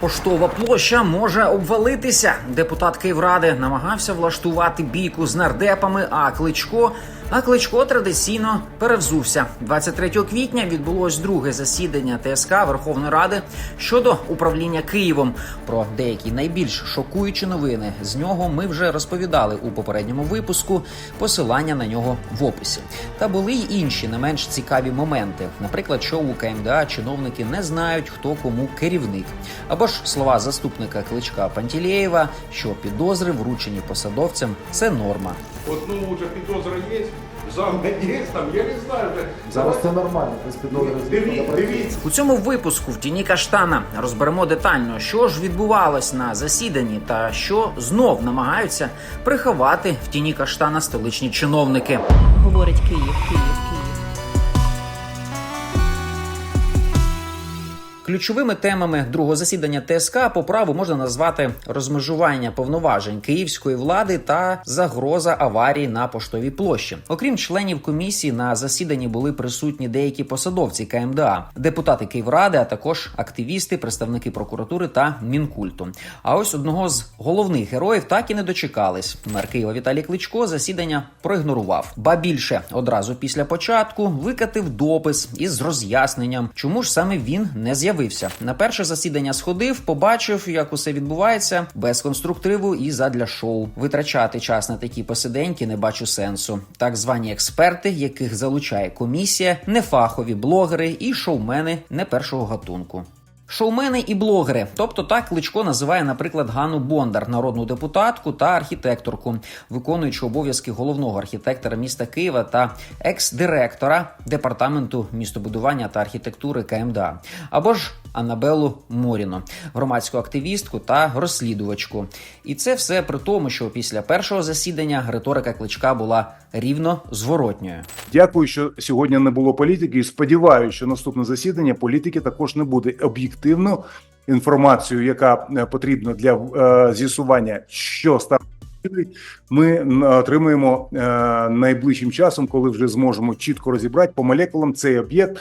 Поштова площа може обвалитися. Депутат Київради намагався влаштувати бійку з нардепами, а Кличко. А Кличко традиційно перевзувся. 23 квітня відбулось друге засідання ТСК Верховної Ради щодо управління Києвом. Про деякі найбільш шокуючі новини з нього ми вже розповідали у попередньому випуску. Посилання на нього в описі. Та були й інші не менш цікаві моменти. Наприклад, що у КМДА чиновники не знають, хто кому керівник, або ж слова заступника кличка Пантілєєва, що підозри вручені посадовцям це норма. Вот, ну, уже підозра є, зам є, там, я не знаю. Зараз це нормально, Дивіться. У цьому випуску в тіні каштана розберемо детально, що ж відбувалось на засіданні, та що знов намагаються приховати в тіні каштана столичні чиновники. говорить Київ, Київ, Ключовими темами другого засідання ТСК по праву можна назвати розмежування повноважень київської влади та загроза аварії на поштовій площі. Окрім членів комісії, на засіданні були присутні деякі посадовці КМДА, депутати Київради, а також активісти, представники прокуратури та мінкульту. А ось одного з головних героїв так і не дочекались. Мер Києва Віталій Кличко засідання проігнорував. Ба більше одразу після початку викатив допис із роз'ясненням, чому ж саме він не з'явився. На перше засідання сходив, побачив, як усе відбувається без конструктиву і задля шоу. Витрачати час на такі посиденьки не бачу сенсу. Так звані експерти, яких залучає комісія, нефахові блогери і шоумени не першого гатунку. Шоумени і блогери, тобто так Кличко називає, наприклад, Ганну Бондар, народну депутатку та архітекторку, виконуючи обов'язки головного архітектора міста Києва та екс-директора департаменту містобудування та архітектури КМДА, або ж Анабелу Моріно, громадську активістку та розслідувачку. І це все при тому, що після першого засідання риторика кличка була рівно зворотньою. Дякую, що сьогодні не було політики. І сподіваюся, що наступне засідання політики також не буде об'єктивну інформацію, яка е, потрібна для е, з'ясування, що стало. Ми отримаємо е, найближчим часом, коли вже зможемо чітко розібрати по молекулам цей об'єкт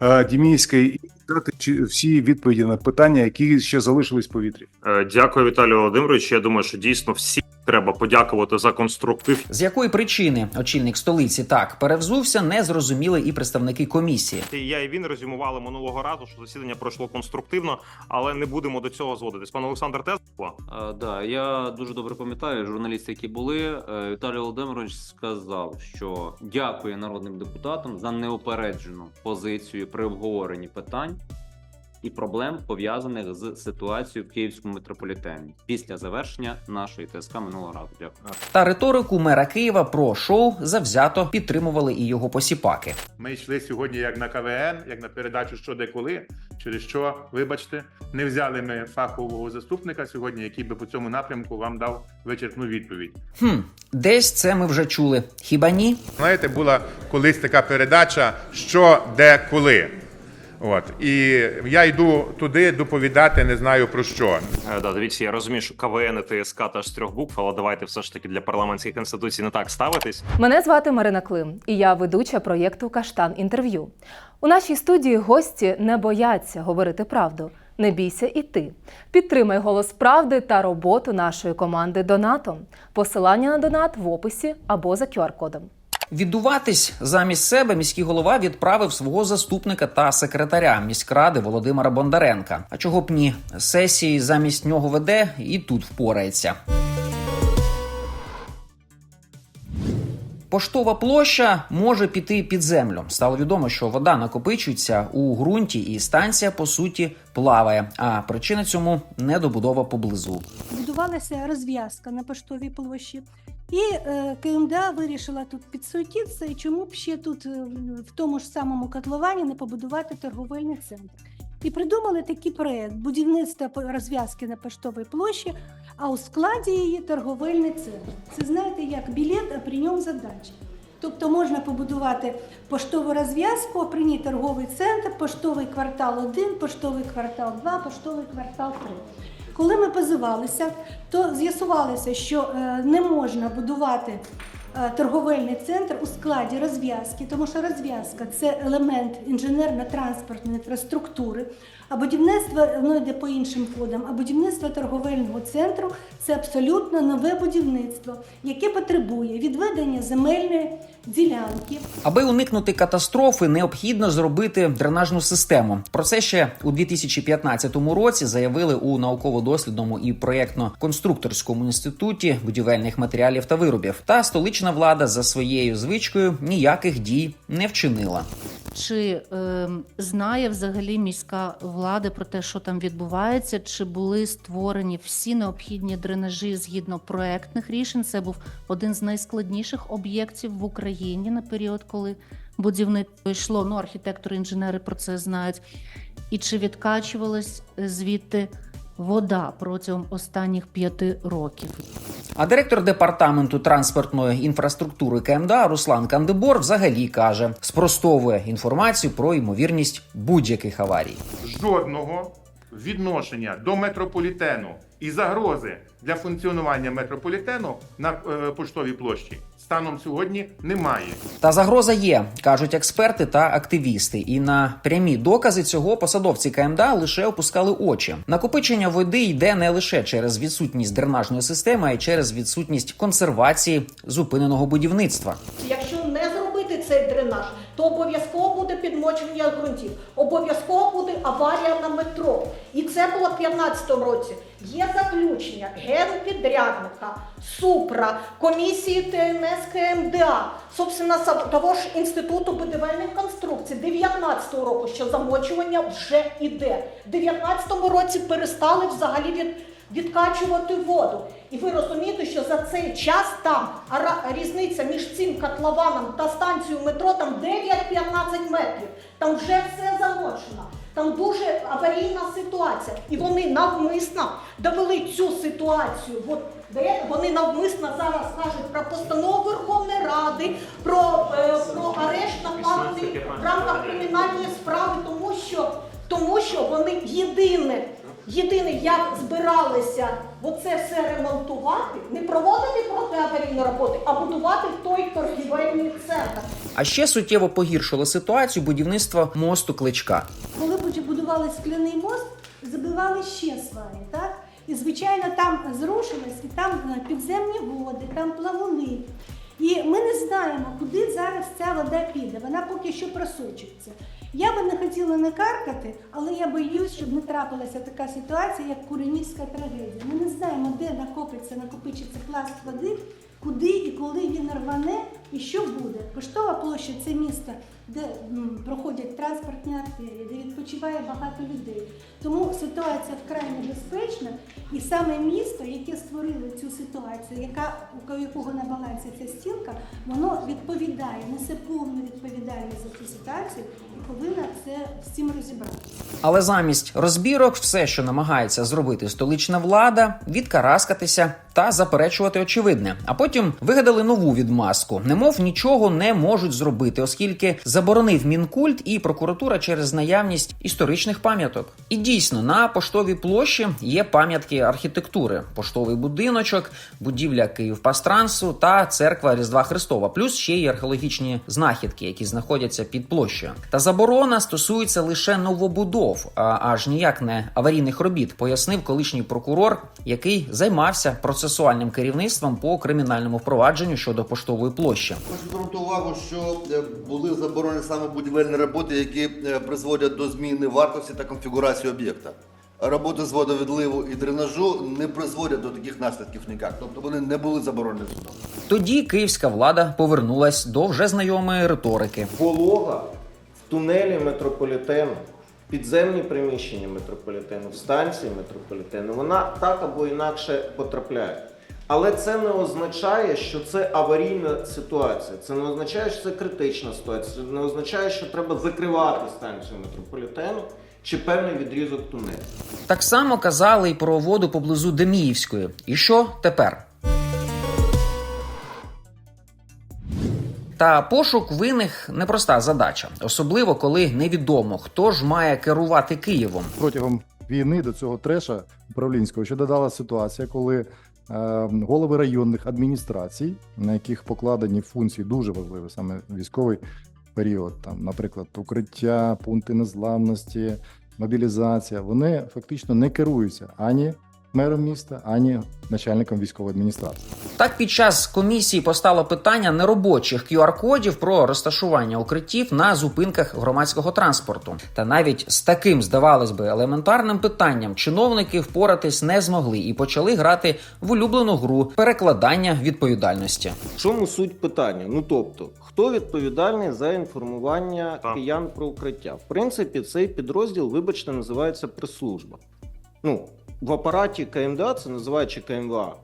е, Дімійський і дати чи- всі відповіді на питання, які ще залишились в повітрі. Е, Дякую, Віталію Володимировичу. Я думаю, що дійсно всі треба подякувати за конструктив. З якої причини очільник столиці так перевзувся, не зрозуміли і представники комісії. Я і він резюмували минулого разу, що засідання пройшло конструктивно, але не будемо до цього зводитись. Пан Олександр теж? А, да, я дуже добре пам'ятаю журналісти, які були. е, Віталій Володимирович сказав, що дякує народним депутатам за неопереджену позицію при обговоренні питань і проблем пов'язаних з ситуацією в Київському метрополітені після завершення нашої ТСК минулого разу. Дякую. Та риторику мера Києва про шоу завзято підтримували і його посіпаки. Ми йшли сьогодні як на КВН, як на передачу що де коли, через що, вибачте, не взяли ми фахового заступника сьогодні, який би по цьому напрямку вам дав вичерпну відповідь. Хм, десь це ми вже чули. Хіба ні? Знаєте, була колись така передача що де коли. От і я йду туди доповідати, не знаю про що. Е, Да, дивіться, я розумію, що КВН і ТСК теж з трьох букв, але давайте все ж таки для парламентських інституцій не так ставитись. Мене звати Марина Клим, і я ведуча проєкту Каштан інтерв'ю. У нашій студії гості не бояться говорити правду. Не бійся і ти. Підтримай голос правди та роботу нашої команди донатом. Посилання на донат в описі або за QR-кодом. Віддуватись замість себе міський голова відправив свого заступника та секретаря міськради Володимира Бондаренка. А чого б ні? Сесії замість нього веде і тут впорається. Поштова площа може піти під землю. Стало відомо, що вода накопичується у ґрунті, і станція по суті плаває. А причина цьому недобудова поблизу. Будувалася розв'язка на поштовій площі. І е, КМДА вирішила тут підсуетитися, і чому б ще тут е, в тому ж самому котловані не побудувати торговельний центр. І придумали такий проект будівництва по- розв'язки на поштовій площі, а у складі її торговельний центр. Це знаєте, як білет, а при ньому задача. Тобто можна побудувати поштову розв'язку, а при ній торговий центр, поштовий квартал 1, поштовий квартал 2, поштовий квартал 3. Коли ми позивалися, то з'ясувалося, що е, не можна будувати торговельний центр у складі розв'язки, тому що розв'язка це елемент інженерно-транспортної інфраструктури, а будівництво воно йде по іншим кодам. А будівництво торговельного центру це абсолютно нове будівництво, яке потребує відведення земельної ділянки, Аби уникнути катастрофи, необхідно зробити дренажну систему. Про це ще у 2015 році заявили у науково-дослідному і проєктно-конструкторському інституті будівельних матеріалів та виробів. Та столична влада за своєю звичкою ніяких дій не вчинила. Чи е, знає взагалі міська влада про те, що там відбувається? Чи були створені всі необхідні дренажі згідно проектних рішень? Це був один з найскладніших об'єктів в Україні на період, коли будівництво йшло. Ну, архітектори, інженери про це знають. І чи відкачувалась звідти вода протягом останніх п'яти років? А директор департаменту транспортної інфраструктури КМДА Руслан Кандибор взагалі каже, спростовує інформацію про ймовірність будь-яких аварій. Жодного відношення до метрополітену і загрози для функціонування метрополітену на е, поштовій площі станом сьогодні немає. Та загроза є, кажуть експерти та активісти. І на прямі докази цього посадовці КМДА лише опускали очі. Накопичення води йде не лише через відсутність дренажної системи, а й через відсутність консервації зупиненого будівництва. Якщо не зробити цей дренаж, то обов'язково буде підмочення ґрунтів, обов'язково буде аварія на метро. І це було в 2015 році. Є заключення генпідрядника, Супра, комісії ТНС КМДА, собственно, того ж інституту будівельних конструкцій 19 року, що замочування вже іде. В 19 році перестали взагалі від відкачувати воду. І ви розумієте, що за цей час там різниця між цим котлованом та станцією метро там 9-15 метрів. Там вже все замочено. Там дуже аварійна ситуація. І вони навмисно довели цю ситуацію. От де вони навмисно зараз кажуть про постанову Верховної Ради, про, е, про арешт направлений в рамках кримінальної справи, тому що, тому що вони єдине. Єдине, як збиралися оце все ремонтувати, не проводити протиаварійну роботу, а будувати той торгівельний центр. А ще суттєво погіршило ситуацію будівництво мосту кличка. Коли будували скляний мост, забивали ще сваї, так? І звичайно, там зрушилось, і там е, підземні води, там плавуни. І ми не знаємо, куди зараз ця вода піде. Вона поки що просочиться. Я би не хотіла не каркати, але я боюсь, щоб не трапилася така ситуація, як Куренівська трагедія. Ми не знаємо, де накопиться, накопичиться пласт води, куди і коли він рване, і що буде. Поштова площа це місто, де проходять транспортні артерії, де відпочиває багато людей. Тому ситуація вкрай небезпечна, і саме місто, яке створило цю ситуацію, яка у якого на балансі ця стінка, воно відповідає, несе повну відповідальність за цю ситуацію повинна це з цим розібратися. Але замість розбірок, все, що намагається зробити столична влада, відкараскатися та заперечувати очевидне. А потім вигадали нову відмазку. Немов нічого не можуть зробити, оскільки заборонив мінкульт і прокуратура через наявність історичних пам'яток. І дійсно на поштовій площі є пам'ятки архітектури: поштовий будиночок, будівля Київпастрансу та церква Різдва Христова, плюс ще й археологічні знахідки, які знаходяться під площею. Та заборона стосується лише новобудов, а аж ніяк не аварійних робіт, пояснив колишній прокурор, який займався процесуальним керівництвом по кримінальному впровадженню щодо поштової площі. Хочу звернути увагу, що е, були заборонені саме будівельні роботи, які е, призводять до зміни вартості та конфігурації об'єкта. Роботи з водовідливу і дренажу не призводять до таких наслідків ніяк, тобто вони не були заборонені судом. Тоді київська влада повернулась до вже знайомої риторики. Волога тунелі метрополітену, підземні приміщення метрополітену, станції метрополітену, вона так або інакше потрапляє. Але це не означає, що це аварійна ситуація. Це не означає, що це критична ситуація. Це не означає, що треба закривати станцію метрополітену чи певний відрізок тунелю. Так само казали й про воду поблизу Деміївської. І що тепер? Та пошук винних непроста задача, особливо коли невідомо, хто ж має керувати Києвом. протягом війни до цього треша управлінського ще додала ситуація, коли е, голови районних адміністрацій, на яких покладені функції дуже важливі, саме військовий період, там, наприклад, укриття, пункти незламності, мобілізація, вони фактично не керуються ані мером міста, ані начальником військової адміністрації. Так, під час комісії постало питання неробочих QR-кодів про розташування укриттів на зупинках громадського транспорту. Та навіть з таким, здавалось би, елементарним питанням чиновники впоратись не змогли і почали грати в улюблену гру перекладання відповідальності. В чому суть питання? Ну тобто, хто відповідальний за інформування Так. киян про укриття? В принципі, цей підрозділ, вибачте, називається прес-служба. Ну, в апараті КМДА це називається КМВА.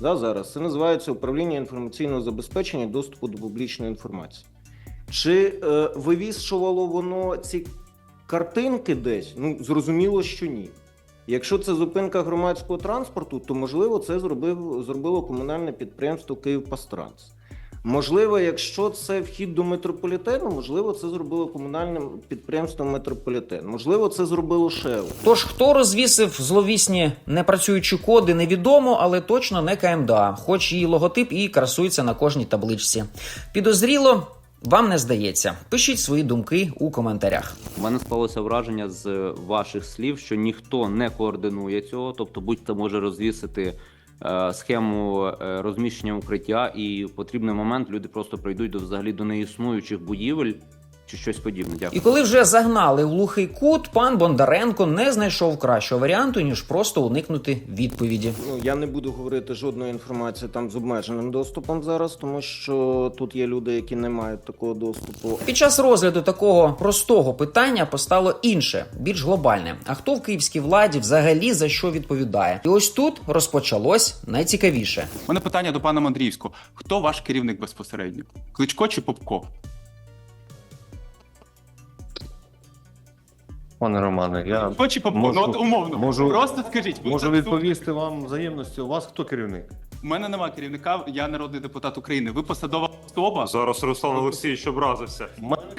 Да, зараз це називається управління інформаційного забезпечення доступу до публічної інформації. Чи е, вивішувало воно ці картинки десь? Ну, зрозуміло, що ні. Якщо це зупинка громадського транспорту, то можливо це зробив, зробило комунальне підприємство Київпастранс. Можливо, якщо це вхід до метрополітену, можливо, це зробило комунальне підприємство Метрополітен. Можливо, це зробило ШЕО. Тож хто розвісив зловісні непрацюючі коди, невідомо, але точно не КМДА, хоч її логотип і красується на кожній табличці. Підозріло. Вам не здається. Пишіть свої думки у коментарях. У мене склалося враження з ваших слів, що ніхто не координує цього, тобто будь-хто може розвісити схему е, розміщення укриття, і в потрібний момент люди просто прийдуть до взагалі до неіснуючих будівель чи щось подібне. Дякую. І коли вже загнали в глухий кут, пан Бондаренко не знайшов кращого варіанту, ніж просто уникнути відповіді. Ну я не буду говорити жодної інформації там з обмеженим доступом зараз, тому що тут є люди, які не мають такого доступу. Під час розгляду такого простого питання постало інше, більш глобальне. А хто в київській владі взагалі за що відповідає? І ось тут розпочалось найцікавіше. У мене питання до пана Мандріївського. Хто ваш керівник безпосередньо? Кличко чи Попко? Пане Романе, я чи Попко? Можу- ну от умовно. можу- Просто скажіть. ви можу це- відповісти вам взаємності. У вас хто керівник? У мене немає керівника, я народний депутат України. Ви посадова особа. Зараз Руслан Олексійович образився.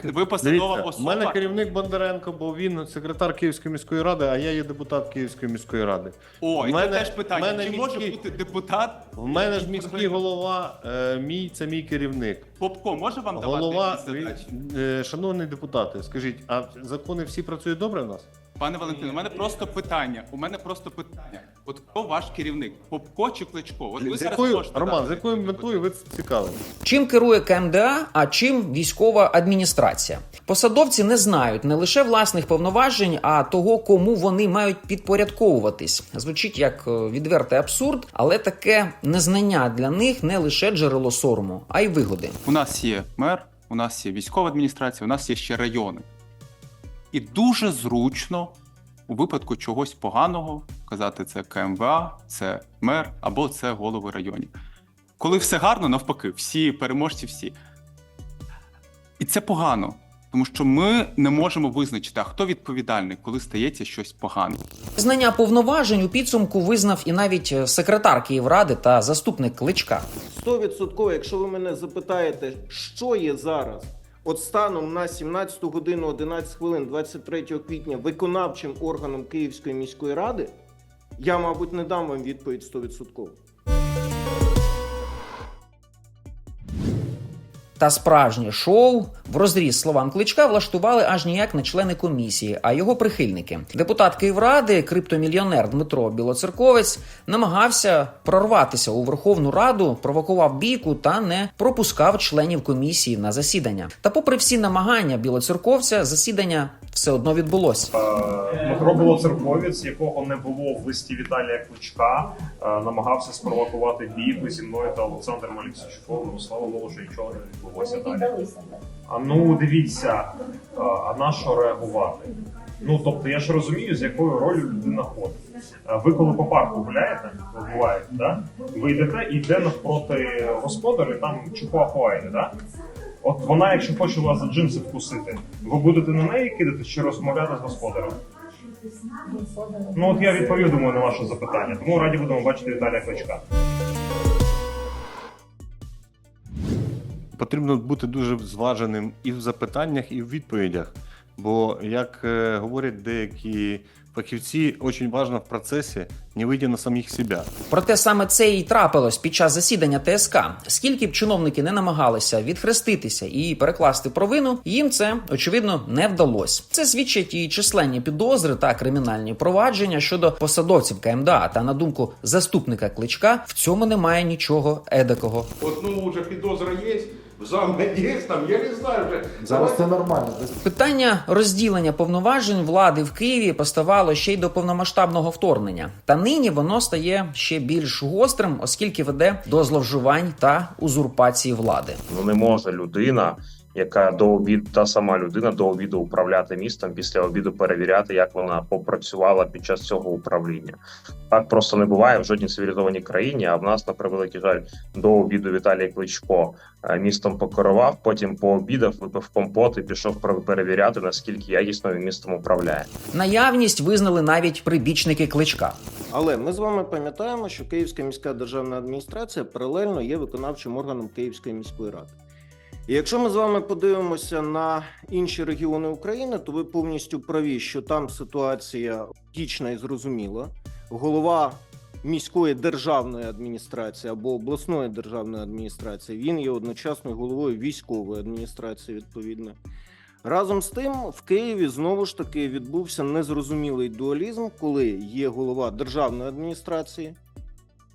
Ви посадова Дивіться, у особа. мене керівник Бондаренко, бо він секретар Київської міської ради, а я є депутат Київської міської ради. О, і мене- це теж питання. мене Чи може міський- бути депутат? В мене ж міський голова, е, мій це мій керівник. Попко може вам Голова, давати якісь задачі? е, шановні депутати, скажіть, а закони всі працюють добре в нас? Пане Валентине, у мене просто питання. У мене просто питання. От хто ваш керівник? Попко чи Кличко? От ви З зараз якою, можете Роман, дати з якою метою ви цікаві? Чим керує КМДА, а чим військова адміністрація? Посадовці не знають не лише власних повноважень, а того, кому вони мають підпорядковуватись. Звучить як е, відвертий абсурд, але таке незнання для них не лише джерело сорому, а й вигоди. У нас є мер, у нас є військова адміністрація, у нас є ще райони. І дуже зручно у випадку чогось поганого казати це КМВА, це мер або це голови районів. Коли все гарно, навпаки, всі переможці, всі. І це погано, тому що ми не можемо визначити, а хто відповідальний, коли стається щось погане. Знання повноважень у підсумку визнав і навіть секретар Київради та заступник кличка. 100%, якщо ви мене запитаєте, що є зараз, от станом на 17 годину 11 хвилин 23 квітня виконавчим органом Київської міської ради, я, мабуть, не дам вам відповідь 100%. Та справжнє шоу в розріз словам кличка влаштували аж ніяк не члени комісії, а його прихильники. Депутат Київради, криптомільйонер Дмитро Білоцерковець, намагався прорватися у Верховну Раду, провокував бійку та не пропускав членів комісії на засідання. Та, попри всі намагання білоцерковця, засідання все одно відбулось. Дмитро Білоцерковець, якого не було в листі Віталія Кличка, е, намагався спровокувати бійку зі мною та Олександром Олексійчуком. Ну, слава Богу, що нічого не відбулося далі. А ну дивіться, а, а на що реагувати? Ну тобто я ж розумію, з якою ролью людина ходить. Ви коли по парку гуляєте, буваєте, да? ви йдете і йде навпроти господаря, там чихуахуайне, да? От вона, якщо хоче вас за джинси вкусити, ви будете на неї кидати чи розмовляти з господарем? Ну от я відповів, думаю, на ваше запитання. Тому раді будемо бачити Віталія Кличка. Потрібно бути дуже зваженим і в запитаннях, і в відповідях. Бо, як е, говорять деякі фахівці дуже важливо в процесі не вийти на самих себе. Проте саме це і трапилось під час засідання ТСК. Скільки б чиновники не намагалися відхреститися і перекласти провину, їм це очевидно не вдалося. Це свідчать і численні підозри та кримінальні провадження щодо посадовців КМДА. Та на думку заступника кличка, в цьому немає нічого едакого. От ну вже підозра є, в зам є, там, я не знаю вже. Зараз це нормально. Питання розділення повноважень влади в Києві поставало ще й до повномасштабного вторгнення. Та нині воно стає ще більш гострим, оскільки веде до зловживань та узурпації влади. Ну не може людина, яка до обіду, та сама людина до обіду управляти містом, після обіду перевіряти, як вона попрацювала під час цього управління. Так просто не буває в жодній цивілізованій країні. А в нас на превеликий жаль до обіду Віталій Кличко е, містом покерував, потім пообідав, випив компот і пішов пере- перевіряти, наскільки якісно він містом управляє. Наявність визнали навіть прибічники кличка. Але ми з вами пам'ятаємо, що Київська міська державна адміністрація паралельно є виконавчим органом Київської міської ради. І якщо ми з вами подивимося на інші регіони України, то ви повністю праві, що там ситуація логічна і зрозуміла. Голова міської державної адміністрації або обласної державної адміністрації він є одночасно головою військової адміністрації відповідно. Разом з тим, в Києві знову ж таки відбувся незрозумілий дуалізм, коли є голова державної адміністрації,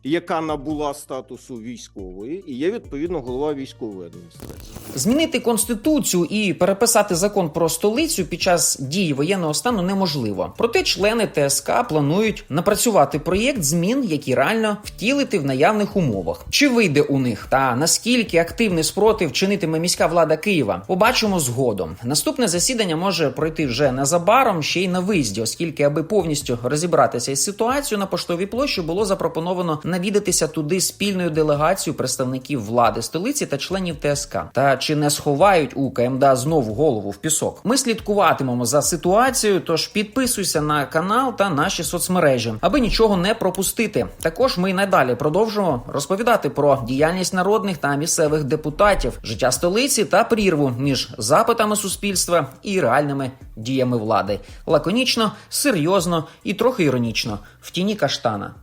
яка набула статусу військової, і є відповідно голова військової адміністрації. Змінити конституцію і переписати закон про столицю під час дії воєнного стану неможливо. Проте члени ТСК планують напрацювати проєкт змін, які реально втілити в наявних умовах. Чи вийде у них та наскільки активний спротив чинитиме міська влада Києва? Побачимо згодом. Наступне засідання може пройти вже незабаром, ще й на виїзді, оскільки, аби повністю розібратися із ситуацією на поштовій площі, було запропоновано навідатися туди спільною делегацією представників влади столиці та членів ТСК. Та чи не сховають у КМДА знову голову в пісок? Ми слідкуватимемо за ситуацією. Тож підписуйся на канал та наші соцмережі, аби нічого не пропустити. Також ми надалі продовжуємо розповідати про діяльність народних та місцевих депутатів, життя столиці та прірву між запитами суспільства і реальними діями влади. Лаконічно, серйозно і трохи іронічно в тіні каштана.